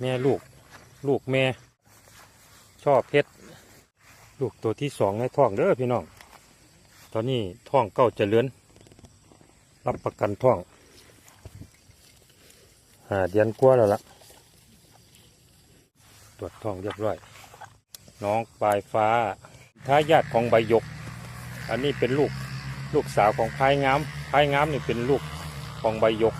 แม่ลูก ลูกแม่ ชอบเพชรลูกตัวที่สองในท้องเด้อพี่น้อง ตอนนี้ท้องเก้าเจะเลือนรับประกันท้องหาเดือนกว่าแล้วล่ะ ตรวจท้องเรียบร้อย น้องปลายฟ้าท้ายาทของใบหยก อันนี้เป็นลูกลูกสาวของพายงามพายงามนี่เป็นลูกของใบหยก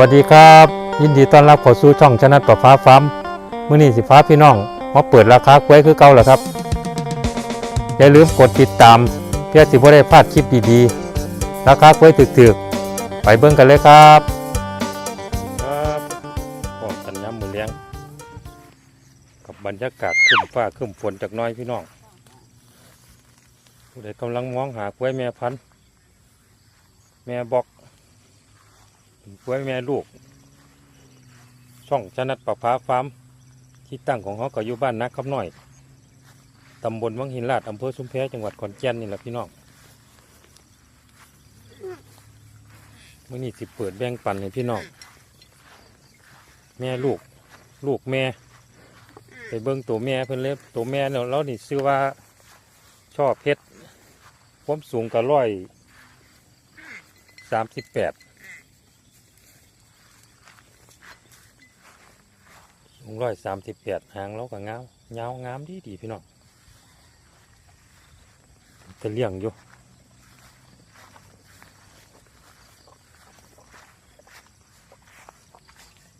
วัสดีครับ ยินดีต้อนรับเข้าสู่ช่องชนะต่อฟ้าฟ้ามมื้อนี้สิฟ้าพี่น้องมาเปิดราคากล้วยคือเก่าแล้วครับ อย่าลืมกดติดตามเพื่อสิบ่ได้พลาดคลิปดีๆ ราคากล้วยถึกๆ ไปเบิ่งกันเลยครับครับพร้อมกันย้ำมือเลี้ยง กับบรรยากาศขึ้นฟ้าขึ้นฝนจากน้อยพี่น้องผู้ใดกำลังมองหากล้วยแม่พันธุ์แม่บอก กล้แม่ลูก ช่องชนัดประภาฟาร์มที่ตั้งของเขาก็อยู่บ้านนักคำน้อยตำบลวังหินลาดอำเภอชุมแพจังหวัดขอนแก่นนี่แหละพี่น้องเมื่อนี้สิเปิดแบ่งปันให้พี่น้องแม่ลูก ลูกแม่ ไปเบิ้งตัวแม่เพิ่นเล็บตัวแม่เนี่ยแล้วนี่ชื่อว่าชอบเพชรความสูงก็ร้อยสามสิบแปด สูง ร้อยสามสิบแปดหางแล้วก็งามยาวงามดีดีพี่น้องจะเลี้ยงอยู่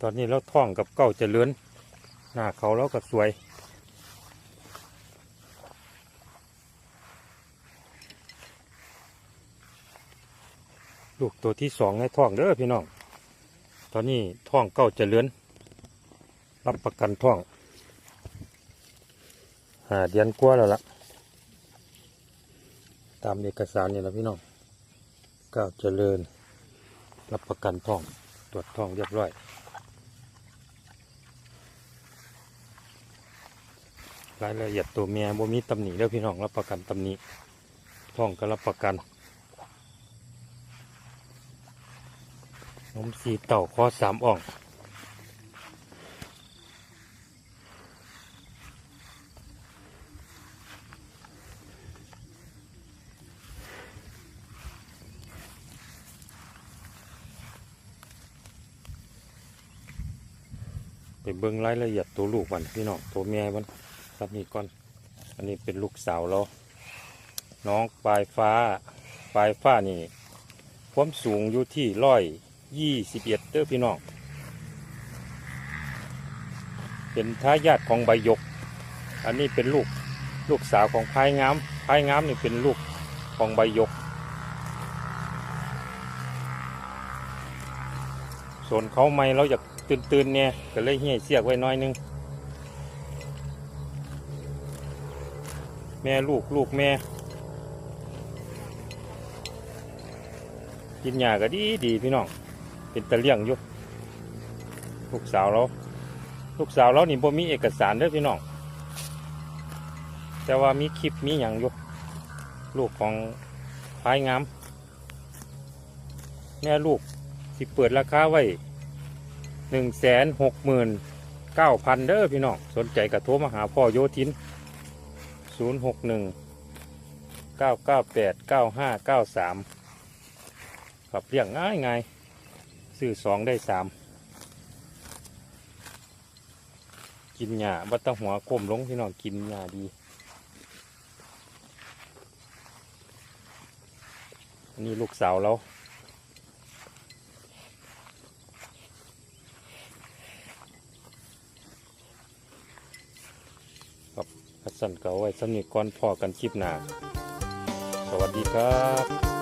ตอนนี้เราท่องกับเก้าจะเลื้อนหน้าเขาแล้วก็สวยลูกตัวที่สองในท้องเด้อพี่น้อง ตอนนี้ท้องเก้าจะเลื้อน รับประกันท่องหาเดือนกว่าแล้วล่ะ ตามเอกสารนี่แหละพี่น้องก้าวเจริญ รับประกันท่อง ตรวจท่องเรียบร้อยรายละเอียดตัวเมียบ่มีตำหนิแล้วพี่น้องรับประกันตำหนิท่องก็รับประกันนมสีเต่าข้อสามอ่อง ไปเบิ่งรายละเอียดตัวลูกมันพี่น้องตัวแม่มันรับนี่ก่อน อันนี้เป็นลูกสาวเรา น้องปลายฟ้า ปลายฟ้านี่ความสูงอยู่ที่ร้อยยี่สิบเอ็ดเด้อพี่น้อง เป็นทายาทของใบหยก อันนี้เป็นลูกลูกสาวของพายงามพายงามนี่เป็นลูกของใบหยก ส่ว นเขาไม่เราอยากตื่นตื่นๆเนี่ยก็เลยเหี่ยเสียกไว้น้อยนึง แม่ลูกลูกแม่ กินหญ้าก็ดีดีพี่น้อง เป็นตะเลี่ยงอยู่ลูกสาวเรา ลูกสาวเรานี่บ่มีเอกสารเด้อพี่น้อง แต่ว่ามีคลิปมีอย่างอยู่ลูกของพายงาม แม่ลูก สิเปิดราคาไว้หนึ่งแสนหกหมื่นเก้าพันเด้อพี่น้องสนใจกระโทรมาหาพ่อโยทินศูนย์หกหนึ่งเก้าเก้าแปดเก้าห้าเก้าสามขับเรียงง่ายง่ายซื้อสองได้สามกินหญ้าบัตตหัวก้มลงพี่น้องกินหญ้าดีนนี้ลูกสาวเรา สั้นเก่าไว้สำนีก่อนพอกันคลิปหน้า สวัสดีครับ